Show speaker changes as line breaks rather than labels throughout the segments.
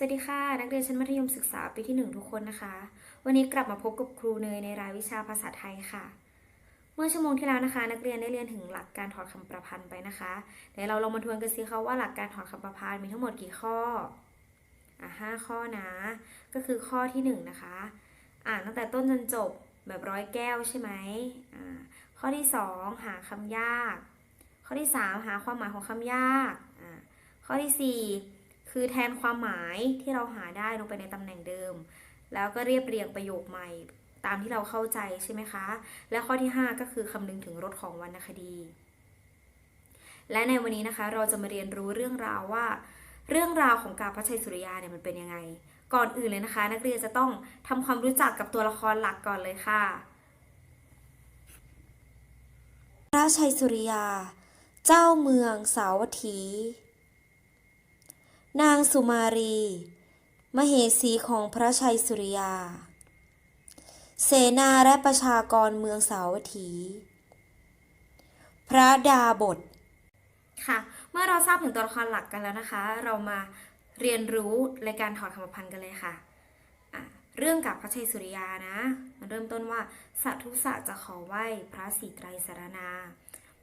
สวัสดีค่ะ นักเรียนชั้นมัธยมศึกษาปีที่หนึ่งทุกคนนะคะ วันนี้กลับมาพบกับครูเนยในรายวิชาภาษาไทยค่ะ เมื่อชั่วโมงที่แล้วนะคะ นักเรียนได้เรียนถึงหลักการถอดคำประพันธ์ไปนะคะเดี๋ยวเราลองมาทวนกันสิคะว่าหลักการถอดคำประพันธ์มีทั้งหมดกี่ข้ออะห้าข้อนะ ก็คือข้อที่หนึ่งนะคะ อ่านตั้งแต่ต้นจนจบแบบร้อยแก้วใช่ไหมอ่าข้อที่สองหาคำยาก ข้อที่สามหาความหมายของคำยากอ่าข้อที่สี่ คือแทนความหมายที่เราหาได้ลงไปในตำแหน่งเดิม แล้วก็เรียบเรียงประโยคใหม่ตามที่เราเข้าใจใช่ไหมคะ และข้อที่ 5 ก็คือคำนึงถึงรสของวรรณคดี และในวันนี้นะคะเราจะมาเรียนรู้เรื่องราวว่า เรื่องราวของกาพระชัยสุริยาเนี่ยมันเป็นยังไง ก่อนอื่นเลยนะคะ นักเรียนจะต้องทำความรู้จักกับตัวละครหลักก่อนเลยค่ะ
พระชัยสุริยา เจ้าเมืองสาวัตถี นางสุมารี มเหสีของพระชัยสุริยา เสนาและประชากรเมืองสาวัตถี พระดาบท
ค่ะ เมื่อเราทราบถึงตัวละครหลักกันแล้วนะคะ เรามาเรียนรู้ในการถอดคำพันธ์กันเลยค่ะะเรื่องกับพระชัยสุริยานะ มันเริ่มต้นว่าสัทุสะจะขอไหว้พระศรีไตรสารนา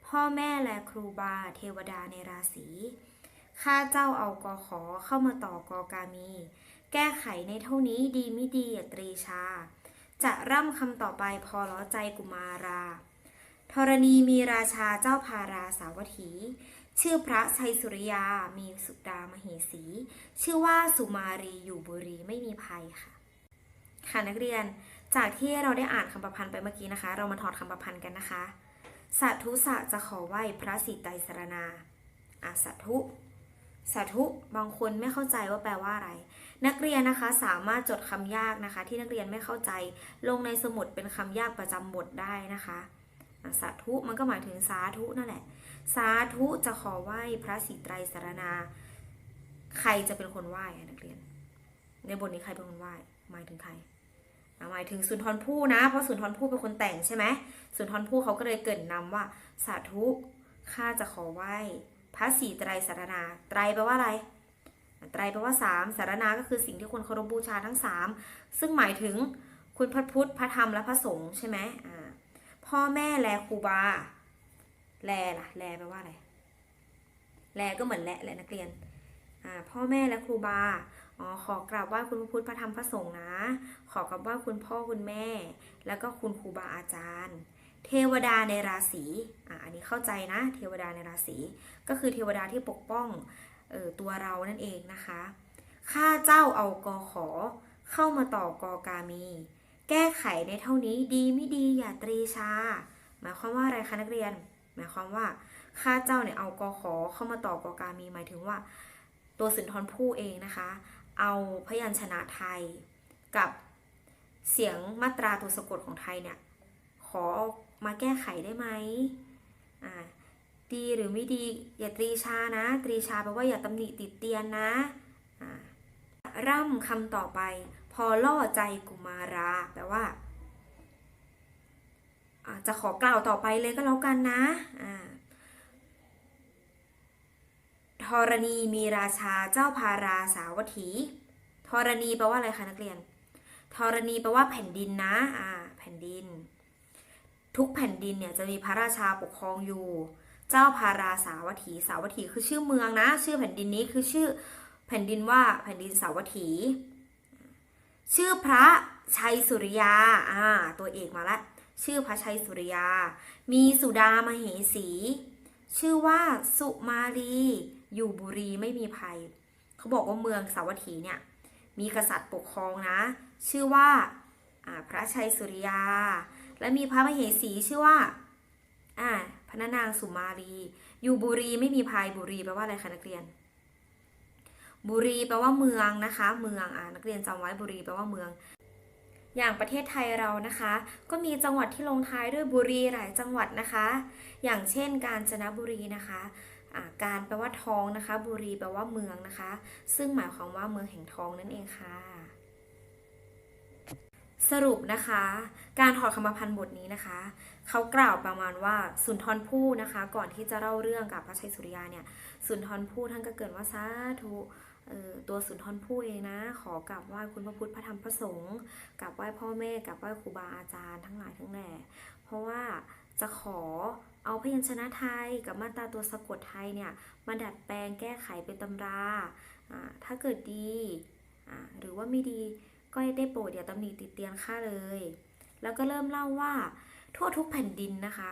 พ่อแม่และครูบาเทวดาในราศี ข้าเจ้าเอากอขอเข้ามาต่อกอกามี แก้ไขในเท่านี้ดีไม่ดีอย่าตรีชา จะร่ำคำต่อไปพอล้อใจกุมาราธรณีมีราชาเจ้าพาราสาวัตถี ชื่อพระชัยสุริยา มีสุดามเหสี ชื่อว่าสุมารีอยู่บุรีไม่มีภัยค่ะ ค่ะนักเรียนจากที่เราได้อ่านคำประพันธ์ไปเมื่อกี้นะคะ เรามาถอดคำประพันธ์กันนะคะสัทุสะจะขอไหว้พระศรีไตสรณาอะสัทุ สัทุบางคนไม่เข้าใจว่าแปลว่าอะไร นักเรียนนะคะสามารถจดคำยากนะคะ ที่นักเรียนไม่เข้าใจ ลงในสมุดเป็นคำยากประจำบทได้นะคะสาธุมันก็หมายถึงสาธุนั่นแหละ สาธุจะขอไหว้พระศรีไตรสารณาใครจะเป็นคนไหว้นักเรียน ในบทนี้ใครเป็นคนไหว้หมายถึงใครหมายถึงสุนทรภู่นะ เพราะสุนทรภู่เป็นคนแต่งใช่ไหมสุนทรภู่เขาก็เลยเกรินนำว่า สาธุข้าจะขอไหว้ พระศรีไตรสารณาไตรแปลว่าอะไร ไตรแปลว่าสามสารนาก็คือสิ่งที่คนเคารพบูชาทั้งสามซึ่งหมายถึงคุณพระพุทธพระธรรมและพระสงฆ์ใช่ไหมพ่อแม่แลครูบา แลล่ะ แลแปลว่าอะไร แลก็เหมือนแลแหละนักเรียนพ่อแม่และครูบาอ๋อขอกราบไหว้คุณพระพุทธพระธรรมพระสงฆ์นะ ขอกราบไหว้คุณพ่อคุณแม่ แล้วก็คุณครูบาอาจารย์ เทวดาในราศีอ่าอันนี้เข้าใจนะ เทวดาในราศี ก็คือเทวดาที่ปกป้องออตัวเรานั่นเองนะคะ ข้าเจ้าเอากอขอ เข้ามาต่อกอกามี แก้ไขในเท่านี้ดีไม่ดีอย่าตรีชา หมายความว่าอะไรคะนักเรียน หมายความว่าข้าเจ้าเนี่ยเอากอขอเข้ามาต่อกอกามี หมายถึงว่า ตัวสุนทรภู่เองนะคะ เอาพยัญชนะไทยกับเสียงมาตราตัวสะกดของไทยเนี่ยขอ มาแก้ไขได้ไหมอ่าดีหรือไม่ดีอย่าตรีชานะ ตรีชาแปลว่าอย่าตำหนิติดเตียนนะอ่าร่ำคำต่อไป พอล่อใจกุมาราแปลว่าจะขอกล่าวต่อไปเลยก็แล้วกันนะธรณีมีราชาเจ้าพาราสาวัตถีธรณีแปลว่าอะไรคะนักเรียนธรณีแปลว่าแผ่นดินนะ อ่า แผ่นดิน ทุกแผ่นดินเนี่ยจะมีพระราชาปกครองอยู่ เจ้าพาราสาวัตถี สาวัตถีคือชื่อเมืองนะ ชื่อแผ่นดินนี้คือชื่อแผ่นดินว่าแผ่นดินสาวัตถี ชื่อพระชัยสุริยา อ่า ตัวเอกมาละ ชื่อพระชัยสุริยา มีสุดามเหสี ชื่อว่าสุมาลี อยู่บุรีไม่มีภัย เขาบอกว่าเมืองสาวัตถีเนี่ย มีกษัตริย์ปกครองนะ ชื่อว่าอ่าพระชัยสุริยา และมีพระมเหสีชื่อว่า อ่า พระนางสุมาลี อยู่บุรีไม่มีภัยบุรีแปลว่าอะไรคะนักเรียน บุรีแปลว่าเมืองนะคะ เมืองอ่านักเรียนจำไว้บุรีแปลว่าเมือง อย่างประเทศไทยเรานะคะ ก็มีจังหวัดที่ลงท้ายด้วยบุรีหลายจังหวัดนะคะ อย่างเช่น กาญจนบุรีนะคะการแปลว่าทองนะคะ บุรีแปลว่าเมืองนะคะ ซึ่งหมายความว่าเมืองแห่งทองนั่นเองค่ะ สรุปนะคะ การถอดคำพันธ์บทนี้นะคะ เขากล่าวประมาณว่าสุนทรภู่นะคะ ก่อนที่จะเล่าเรื่องกับพระชัยสุริยาเนี่ยสุนทรภู่ท่านก็เกรินว่าสาธุตัวสุนทรภู่เองนะ ขอกราบไหว้คุณพระพุทธพระธรรมพระสงฆ์กราบไหว้พ่อแม่กราบไหว้ครูบาอาจารย์ทั้งหลายทั้งแหล่เพราะว่าจะขอเอาพยัญชนะไทยกับมาตราตัวสะกดไทยเนี่ยมาดัดแปลงแก้ไขเป็นตำราถ้าเกิดดีหรือว่าไม่ดี ก็ได้โปรดอย่าตำหนิติเตียนข้าเลย แล้วก็เริ่มเล่าว่า ทั่วทุกแผ่นดินนะคะ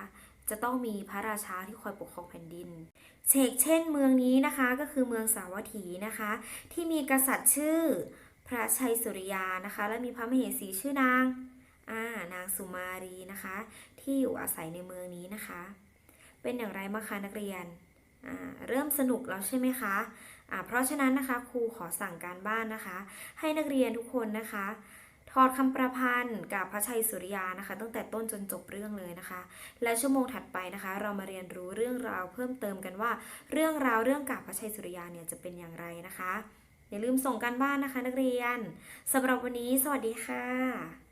จะต้องมีพระราชาที่คอยปกครองแผ่นดินเชกเช่นเมืองนี้นะคะก็คือเมืองสาวัตถีนะคะ ที่มีกษัตริย์ชื่อพระชัยสุริยานะคะ และมีพระมเหสีชื่อนางอ่านางสุมารีนะคะ ที่อยู่อาศัยในเมืองนี้นะคะ เป็นอย่างไรบ้าคะนักเรียนอ่าเริ่มสนุกแล้วใช่ไหมคะ เพราะฉะนั้นนะคะครูขอสั่งการบ้านนะคะ ให้นักเรียนทุกคนนะคะถอดคำประพันธ์กับพระชัยสุริยานะคะ ตั้งแต่ต้นจนจบเรื่องเลยนะคะ และชั่วโมงถัดไปนะคะ เรามาเรียนรู้เรื่องราวเพิ่มเติมกันว่า เรื่องราวเรื่องกาบพระชัยสุริยาเนี่ยจะเป็นอย่างไรนะคะ อย่าลืมส่งการบ้านนะคะ นักเรียนสำหรับวันนี้ สวัสดีค่ะ